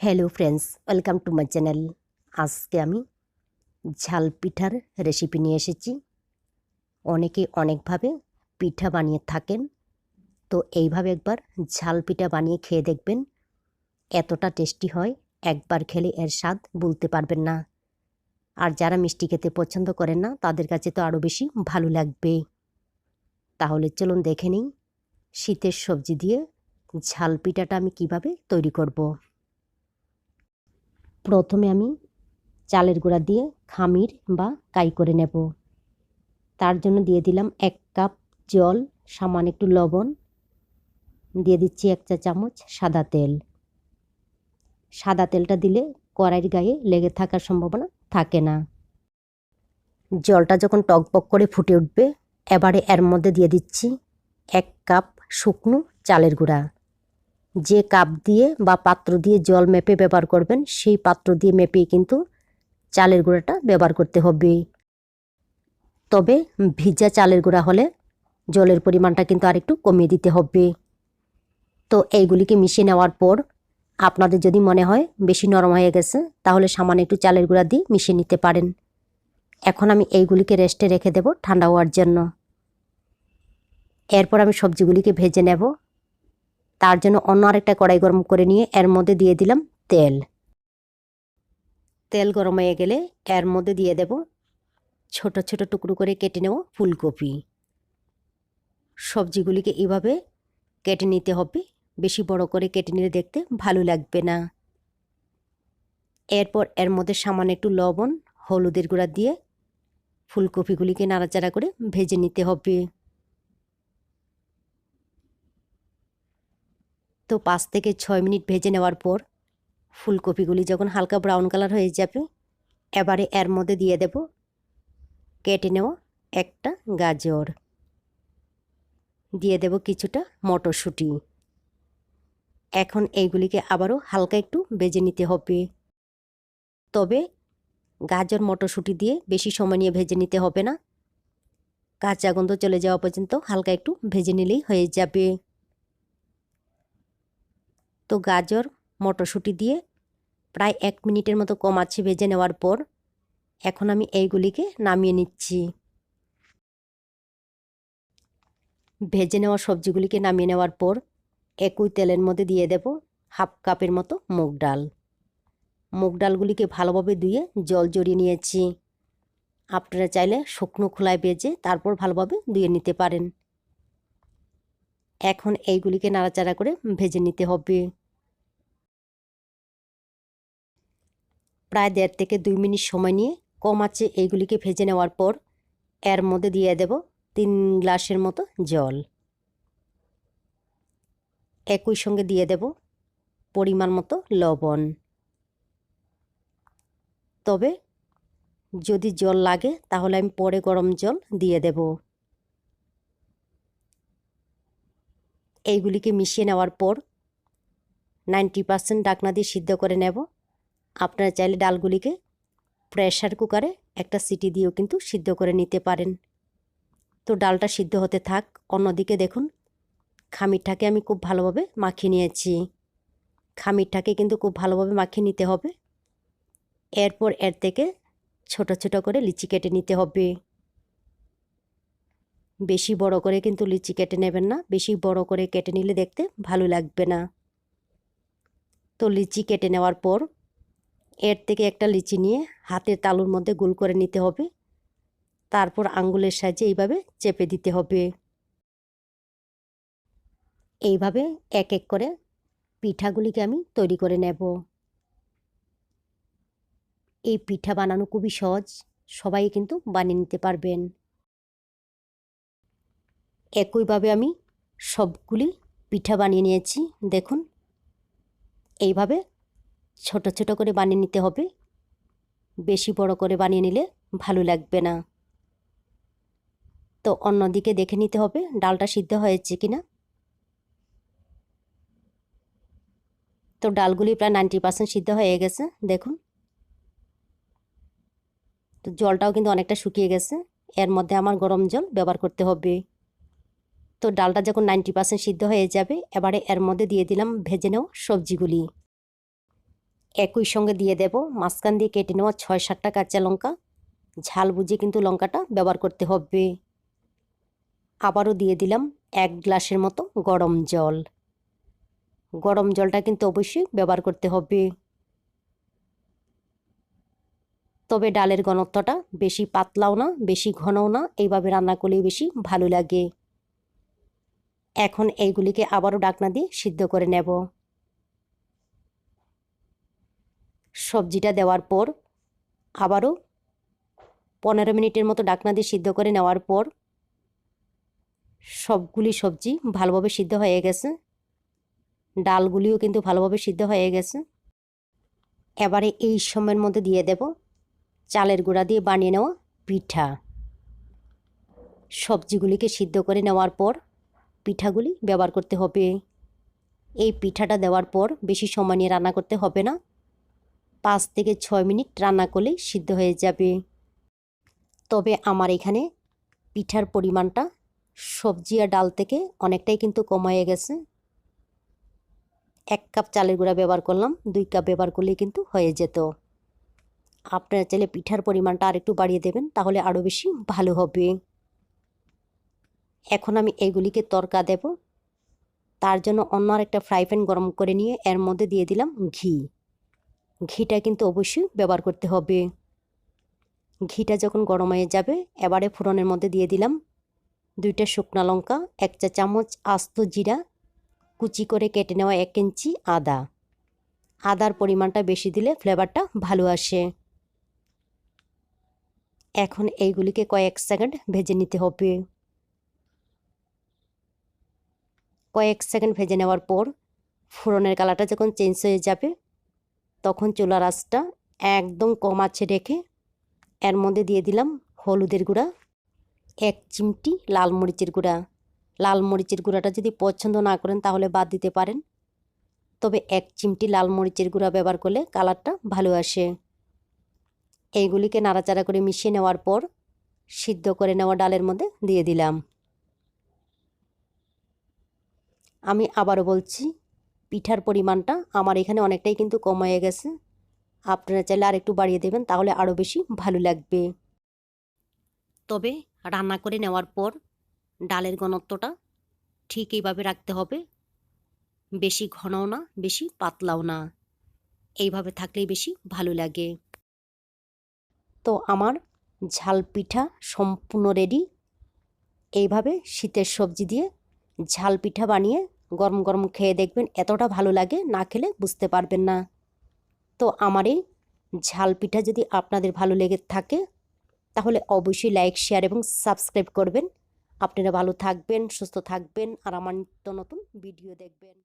Hello friends welcome to my channel আজকে আমি ঝাল পিঠার রেসিপি নিয়ে এসেছি। অনেকে অনেকভাবে পিঠা বানিয়ে থাকেন। তো এইভাবে একবার ঝাল পিঠা বানিয়ে খেয়ে দেখবেন। এতটা টেস্টি হয়, একবার খেলে এর স্বাদ বলতে পারবেন না। আর যারা মিষ্টি খেতে পছন্দ করেন না, তাদের কাছে তো আরও বেশি ভালো লাগবে। তাহলে চলুন দেখে নিই, শীতের সবজি দিয়ে ঝাল পিঠাটা আমি কীভাবে তৈরি করব। প্রথমে আমি চালের গুঁড়া দিয়ে খামির বা কাই করে নেব। তার জন্য দিয়ে দিলাম এক কাপ জল, সামান্য একটু লবণ। দিয়ে দিচ্ছি এক চা চামচ সাদা তেল। সাদা তেলটা দিলে কড়াইয়ের গায়ে লেগে থাকার সম্ভাবনা থাকে না। জলটা যখন টকবক করে ফুটে উঠবে, এবারে এর মধ্যে দিয়ে দিচ্ছি এক কাপ শুকনো চালের গুঁড়া। যে কাপ দিয়ে বা পাত্র দিয়ে জল মেপে ব্যবহার করবেন, সেই পাত্র দিয়ে মেপেই কিন্তু চালের গুঁড়াটা ব্যবহার করতে হবে। তবে ভিজা চালের গুঁড়া হলে জলের পরিমাণটা কিন্তু আরেকটু কমিয়ে দিতে হবে। তো এইগুলিকে মিশিয়ে নেওয়ার পর আপনাদের যদি মনে হয় বেশি নরম হয়ে গেছে, তাহলে সামান্য একটু চালের গুঁড়া দিয়ে মিশিয়ে নিতে পারেন। এখন আমি এইগুলিকে রেস্টে রেখে দেব ঠান্ডা হওয়ার জন্য। এরপর আমি সবজিগুলিকে ভেজে নেব। তার জন্য অন্য আরেকটা কড়াই গরম করে নিয়ে এর মধ্যে দিয়ে দিলাম তেল। তেল গরম হয়ে গেলে এর মধ্যে দিয়ে দেব ছোট ছোট টুকরো করে কেটে নেব ফুলকপি। সবজিগুলিকে এভাবে কেটে নিতে হবে, বেশি বড় করে কেটে নিলে দেখতে ভালো লাগবে না। এরপর এর মধ্যে সামান্য একটু লবণ, হলুদের গুঁড়া দিয়ে ফুলকপিগুলিকে নাড়াচাড়া করে ভেজে নিতে হবে। তো পাঁচ থেকে ছয় মিনিট ভেজে নেওয়ার পর ফুলকপিগুলি যখন হালকা ব্রাউন কালার হয়ে যাবে, এবারে এর মধ্যে দিয়ে দেব, কেটে নেওয়া একটা গাজর। দিয়ে দেব কিছুটা মটরশুঁটি। এখন এইগুলিকে আবারও হালকা একটু বেজে নিতে হবে। তবে গাজর মটরশুঁটি দিয়ে বেশি সময় নিয়ে ভেজে নিতে হবে না। কাঁচা গন্ধ চলে যাওয়া পর্যন্ত হালকা একটু ভেজে নিলেই হয়ে যাবে। তো গাজর, মটরশুঁটি দিয়ে প্রায় এক মিনিটের মতো কম আছে ভেজে নেওয়ার পর এখন আমি এইগুলিকে নামিয়ে নিচ্ছি। ভেজে নেওয়া সবজিগুলিকে নামিয়ে নেওয়ার পর একই তেলের মধ্যে দিয়ে দেব হাফ কাপের মতো মুগ ডাল। মুগ ডালগুলিকে ভালোভাবে ধুয়ে জল জড়িয়ে নিয়েছি। আপনারা চাইলে শুকনো খোলায় বেজে তারপর ভালোভাবে ধুয়ে নিতে পারেন। এখন এইগুলিকে নাড়াচাড়া করে ভেজে নিতে হবে। প্রায় দেড় থেকে দুই মিনিট সময় নিয়ে কম আছে এইগুলিকে ভেজে নেওয়ার পর এর মধ্যে দিয়ে দেব তিন গ্লাসের মতো জল। একই সঙ্গে দিয়ে দেব পরিমাণ মতো লবণ। তবে যদি জল লাগে তাহলে আমি পরে গরম জল দিয়ে দেব। এইগুলিকে মিশিয়ে নেওয়ার পর নাইনটি পার্সেন্ট ডাকনা দিয়ে সিদ্ধ করে নেব। আপনারা চাইলে ডালগুলিকে প্রেশার কুকারে একটা সিটি দিয়েও কিন্তু সিদ্ধ করে নিতে পারেন। তো ডালটা সিদ্ধ হতে থাক, অন্যদিকে দেখুন, খামিরটাকে আমি খুব ভালোভাবে মাখিয়ে নিয়েছি। খামিরটাকে কিন্তু খুব ভালোভাবে মাখিয়ে নিতে হবে। এরপর এর থেকে ছোট ছোট করে লিচি কেটে নিতে হবে। বেশি বড় করে কিন্তু লিচি কেটে নেবেন না, বেশি বড় করে কেটে নিলে দেখতে ভালো লাগবে না। তো লিচি কেটে নেওয়ার পর এর থেকে একটা লিচি নিয়ে হাতের তালুর মধ্যে গোল করে নিতে হবে। তারপর আঙ্গুলের সাহায্যে এইভাবে চেপে দিতে হবে। এইভাবে এক এক করে পিঠাগুলিকে আমি তৈরি করে নেব। এই পিঠা বানানো খুবই সহজ, সবাই কিন্তু বানিয়ে নিতে পারবেন। একইভাবে আমি সবগুলি পিঠা বানিয়ে নিয়েছি, দেখুন। এইভাবে ছোট ছোট করে বানিয়ে নিতে হবে। বেশি বড় করে বানিয়ে নিলে ভালো লাগবে না। তো অন্যদিকে দেখে নিতে হবে ডালটা সিদ্ধ হয়েছে কিনা তো ডালগুলি প্রায় নাইনটি পার্সেন্ট সিদ্ধ হয়ে গেছে, দেখুন। তো জলটাও কিন্তু অনেকটা শুকিয়ে গেছে। এর মধ্যে আমার গরম জল ব্যবহার করতে হবে। তো ডালটা যখন নাইনটি পার্সেন্ট সিদ্ধ হয়ে যাবে, এবারে এর মধ্যে দিয়ে দিলাম ভেজে নেওয়া সবজিগুলি। একই সঙ্গে দিয়ে দেব। মাঝখান দিয়ে কেটে নেওয়া ছয় সাতটা কাঁচা লঙ্কা। ঝাল বুঝে কিন্তু লঙ্কাটা ব্যবহার করতে হবে। আবারও দিয়ে দিলাম এক গ্লাসের মতো গরম জল। গরম জলটা কিন্তু অবশ্যই ব্যবহার করতে হবে। তবে ডালের ঘনত্বটা বেশি পাতলাও না, বেশি ঘনও না, এইভাবে রান্না করলেই বেশি ভালো লাগে। এখন এইগুলিকে আবারও ডাকনা দিয়ে সিদ্ধ করে নেব। সবজিটা দেওয়ার পর আবারও পনেরো মিনিটের মতো ডাকনা দিয়ে সিদ্ধ করে নেওয়ার পর সবগুলি সবজি ভালোভাবে সিদ্ধ হয়ে গেছে। ডালগুলিও কিন্তু ভালোভাবে সিদ্ধ হয়ে গেছে। এবারে এই সময়ের মধ্যে দিয়ে দেব চালের গুঁড়া দিয়ে বানিয়ে নেওয়া পিঠা। সবজিগুলিকে সিদ্ধ করে নেওয়ার পর পিঠাগুলি ব্যবহার করতে হবে। এই পিঠাটা দেওয়ার পর বেশি সময় নিয়ে রান্না করতে হবে না। পাঁচ থেকে ছয় মিনিট রান্না করলেই সিদ্ধ হয়ে যাবে। তবে আমার এখানে পিঠার পরিমাণটা সবজি আর ডাল থেকে অনেকটাই কিন্তু কম হয়ে গেছে। এক কাপ চালের গুঁড়া ব্যবহার করলাম, দুই কাপ ব্যবহার করলেই কিন্তু হয়ে যেত। আপনারা চাইলে পিঠার পরিমাণটা আর একটু বাড়িয়ে দেবেন, তাহলে আরও বেশি ভালো হবে। এখন আমি এইগুলিকে তরকা দেব। তার জন্য অন্য আর একটা ফ্রাই প্যান গরম করে নিয়ে এর মধ্যে দিয়ে দিলাম ঘি। ঘিটা কিন্তু অবশ্যই ব্যবহার করতে হবে। ঘিটা যখন গরম হয়ে যাবে, এবারে ফোড়নের মধ্যে দিয়ে দিলাম দুইটা শুকনা লঙ্কা, এক চা চামচ আস্ত জিরা, কুচি করে কেটে নেওয়া এক ইঞ্চি আদা। আদার পরিমাণটা বেশি দিলে ফ্লেভারটা ভালো আসে। এখন এইগুলিকে কয়েক সেকেন্ড ভেজে নিতে হবে। কয়েক সেকেন্ড ভেজে নেওয়ার পর ফোড়নের কালারটা যখন চেঞ্জ হয়ে যাবে তখন চুলার আঁচটা একদম কম আছে রেখে এর মধ্যে দিয়ে দিলাম হলুদের গুঁড়া, এক চিমটি লাল মরিচের গুঁড়া। লাল মরিচের গুঁড়াটা যদি পছন্দ না করেন তাহলে বাদ দিতে পারেন। তবে এক চিমটি লাল মরিচের গুঁড়া ব্যবহার করলে কালারটা ভালো আসে। এইগুলিকে নাড়াচাড়া করে মিশিয়ে নেওয়ার পর সিদ্ধ করে নেওয়া ডালের মধ্যে দিয়ে দিলাম। আমি আবারও বলছি পিঠার পরিমাণটা আমার এখানে অনেকটাই কিন্তু কম হয়ে গেছে। আপনারা চাইলে আর একটু বাড়িয়ে দেবেন, তাহলে আরও বেশি ভালো লাগবে। তবে রান্না করে নেওয়ার পর ডালের ঘনত্বটা ঠিক এইভাবে রাখতে হবে। বেশি ঘনও না, বেশি পাতলাও না। এইভাবে থাকলেই বেশি ভালো লাগে। তো আমার ঝাল পিঠা সম্পূর্ণ রেডি এইভাবে শীতের সবজি দিয়ে ঝাল পিঠা বানিয়ে গরম গরম খেয়ে দেখবেন এতটা ভালো লাগে, না খেলে বুঝতে পারবেন না। তো আমার এই ঝাল পিঠা যদি আপনাদের ভালো লেগে থাকে, তাহলে অবশ্যই লাইক শেয়ার এবং সাবস্ক্রাইব করবেন। আপনারা ভালো থাকবেন, সুস্থ থাকবেন, আর আমার নিত্য নতুন ভিডিও দেখবেন।